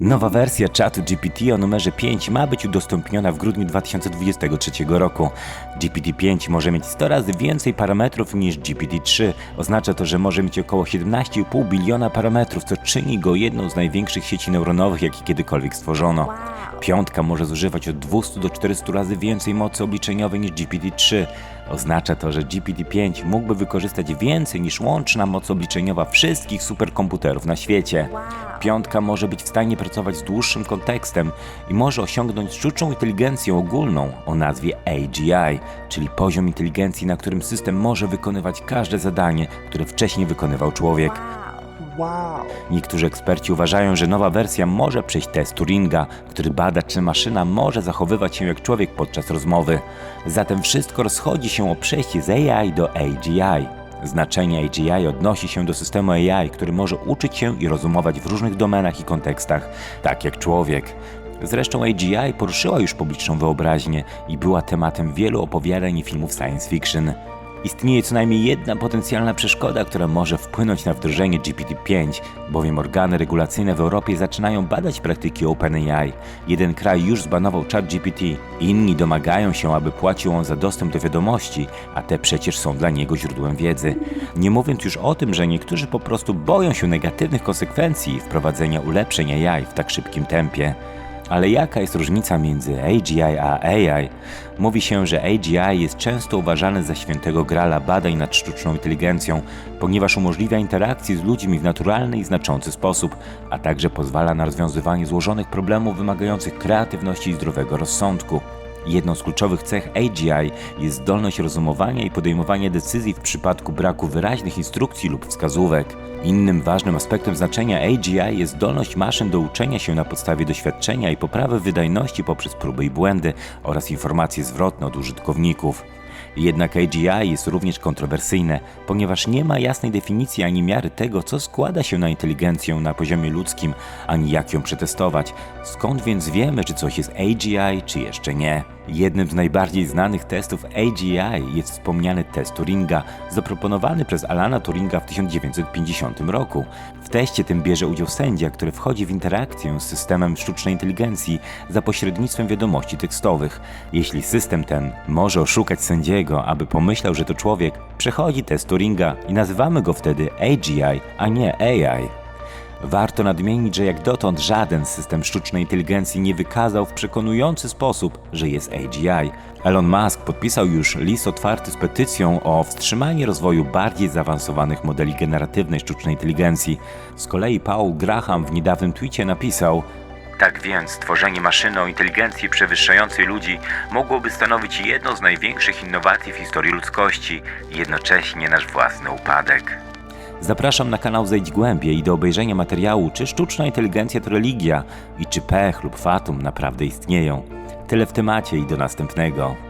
Nowa wersja czatu GPT o numerze 5 ma być udostępniona w grudniu 2023 roku. GPT-5 może mieć 100 razy więcej parametrów niż GPT-3. Oznacza to, że może mieć około 17,5 biliona parametrów, co czyni go jedną z największych sieci neuronowych, jakie kiedykolwiek stworzono. Piątka może zużywać od 200 do 400 razy więcej mocy obliczeniowej niż GPT-3. Oznacza to, że GPT-5 mógłby wykorzystać więcej niż łączna moc obliczeniowa wszystkich superkomputerów na świecie. Piątka może być w stanie pracować z dłuższym kontekstem i może osiągnąć sztuczną inteligencję ogólną o nazwie AGI, czyli poziom inteligencji, na którym system może wykonywać każde zadanie, które wcześniej wykonywał człowiek. Wow. Niektórzy eksperci uważają, że nowa wersja może przejść test Turinga, który bada, czy maszyna może zachowywać się jak człowiek podczas rozmowy. Zatem wszystko rozchodzi się o przejście z AI do AGI. Znaczenie AGI odnosi się do systemu AI, który może uczyć się i rozumować w różnych domenach i kontekstach, tak jak człowiek. Zresztą AGI poruszyła już publiczną wyobraźnię i była tematem wielu opowiadań i filmów science fiction. Istnieje co najmniej jedna potencjalna przeszkoda, która może wpłynąć na wdrożenie GPT-5, bowiem organy regulacyjne w Europie zaczynają badać praktyki OpenAI. Jeden kraj już zbanował ChatGPT, inni domagają się, aby płacił on za dostęp do wiadomości, a te przecież są dla niego źródłem wiedzy. Nie mówiąc już o tym, że niektórzy po prostu boją się negatywnych konsekwencji wprowadzenia ulepszeń AI w tak szybkim tempie. Ale jaka jest różnica między AGI a AI? Mówi się, że AGI jest często uważany za świętego grala badań nad sztuczną inteligencją, ponieważ umożliwia interakcję z ludźmi w naturalny i znaczący sposób, a także pozwala na rozwiązywanie złożonych problemów wymagających kreatywności i zdrowego rozsądku. Jedną z kluczowych cech AGI jest zdolność rozumowania i podejmowania decyzji w przypadku braku wyraźnych instrukcji lub wskazówek. Innym ważnym aspektem znaczenia AGI jest zdolność maszyn do uczenia się na podstawie doświadczenia i poprawy wydajności poprzez próby i błędy oraz informacje zwrotne od użytkowników. Jednak AGI jest również kontrowersyjne, ponieważ nie ma jasnej definicji ani miary tego, co składa się na inteligencję na poziomie ludzkim, ani jak ją przetestować. Skąd więc wiemy, czy coś jest AGI, czy jeszcze nie? Jednym z najbardziej znanych testów AGI jest wspomniany test Turinga, zaproponowany przez Alana Turinga w 1950 roku. W teście tym bierze udział sędzia, który wchodzi w interakcję z systemem sztucznej inteligencji za pośrednictwem wiadomości tekstowych. Jeśli system ten może oszukać sędziego, aby pomyślał, że to człowiek, przechodzi test Turinga i nazywamy go wtedy AGI, a nie AI. Warto nadmienić, że jak dotąd żaden system sztucznej inteligencji nie wykazał w przekonujący sposób, że jest AGI. Elon Musk podpisał już list otwarty z petycją o wstrzymanie rozwoju bardziej zaawansowanych modeli generatywnej sztucznej inteligencji. Z kolei Paul Graham w niedawnym tweetie napisał tak więc tworzenie maszyny o inteligencji przewyższającej ludzi mogłoby stanowić jedną z największych innowacji w historii ludzkości jednocześnie nasz własny upadek. Zapraszam na kanał Zejdź Głębiej i do obejrzenia materiału, czy sztuczna inteligencja to religia i czy pech lub fatum naprawdę istnieją. Tyle w temacie i do następnego.